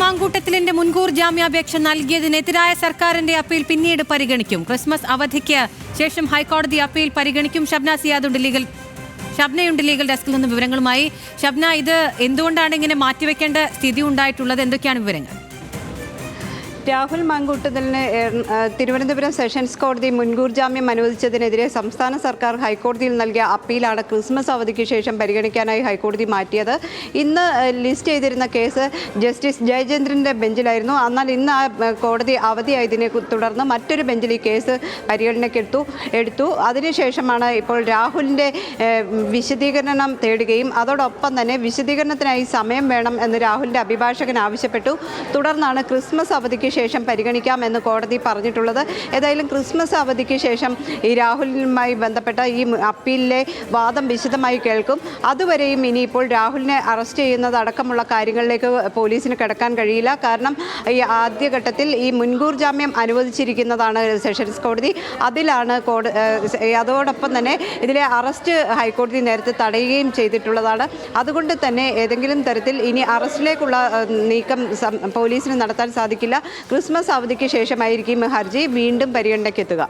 മാങ്കൂട്ടത്തിലിന്റെ മുൻകൂർ ജാമ്യാപേക്ഷ നൽകിയതിനെതിരായ സർക്കാരിന്റെ അപ്പീൽ പിന്നീട് പരിഗണിക്കും. ക്രിസ്മസ് അവധിക്ക് ശേഷം ഹൈക്കോടതി അപ്പീൽ പരിഗണിക്കും. ഷബ്ന സിയാദുണ്ട് ലീഗൽ ഷബ്നയുണ്ട് ലീഗൽ ഡെസ്കിൽ നിന്ന് വിവരങ്ങളുമായി. ഷബ്ന ഇത് എന്തുകൊണ്ടാണ് ഇങ്ങനെ മാറ്റിവെക്കേണ്ട സ്ഥിതി ഉണ്ടായിട്ടുള്ളത്? എന്തൊക്കെയാണ് വിവരങ്ങൾ? രാഹുൽ മങ്കൂട്ടതലിന് തിരുവനന്തപുരം സെഷൻസ് കോടതി മുൻകൂർ ജാമ്യം അനുവദിച്ചതിനെതിരെ സംസ്ഥാന സർക്കാർ ഹൈക്കോടതിയിൽ നൽകിയ അപ്പീലാണ് ക്രിസ്മസ് അവധിക്ക് ശേഷം പരിഗണിക്കാനായി ഹൈക്കോടതി മാറ്റിയത്. ഇന്ന് ലിസ്റ്റ് ചെയ്തിരുന്ന കേസ് ജസ്റ്റിസ് ജയചന്ദ്രന്റെ ബെഞ്ചിലായിരുന്നു. എന്നാൽ ഇന്ന് ആ കോടതി അവധിയായതിനെ തുടർന്ന് മറ്റൊരു ബെഞ്ചിൽ ഈ കേസ് പരിഗണനയ്ക്കെടുത്തു എടുത്തു. അതിനുശേഷമാണ് ഇപ്പോൾ രാഹുലിന്റെ വിശദീകരണം തേടുകയും അതോടൊപ്പം തന്നെ വിശദീകരണത്തിനായി സമയം വേണം എന്ന് രാഹുലിന്റെ അഭിഭാഷകൻ ആവശ്യപ്പെട്ടു. തുടർന്നാണ് ക്രിസ്മസ് അവധിക്ക് ശേഷം പരിഗണിക്കാമെന്ന് കോടതി പറഞ്ഞിട്ടുള്ളത്. ഏതായാലും ക്രിസ്മസ് അവധിക്ക് ശേഷം ഈ രാഹുലിനുമായി ബന്ധപ്പെട്ട ഈ അപ്പീലിലെ വാദം വിശദമായി കേൾക്കും. അതുവരെയും ഇനിയിപ്പോൾ രാഹുലിനെ അറസ്റ്റ് ചെയ്യുന്നത് അടക്കമുള്ള കാര്യങ്ങളിലേക്ക് പോലീസിന് കിടക്കാൻ കഴിയില്ല. കാരണം ഈ ആദ്യഘട്ടത്തിൽ ഈ മുൻകൂർ ജാമ്യം അനുവദിച്ചിരിക്കുന്നതാണ് സെഷൻസ് കോടതി. അതിലാണ് കോട അതോടൊപ്പം തന്നെ ഇതിലെ അറസ്റ്റ് ഹൈക്കോടതി നേരത്തെ തടയുകയും ചെയ്തിട്ടുള്ളതാണ്. അതുകൊണ്ട് തന്നെ ഏതെങ്കിലും തരത്തിൽ ഇനി അറസ്റ്റിലേക്കുള്ള നീക്കം പോലീസിന് നടത്താൻ സാധിക്കില്ല. ക്രിസ്മസ് അവധിക്ക് ശേഷമായിരിക്കും ഹർജി വീണ്ടും പരിഗണനയ്ക്കെത്തുക.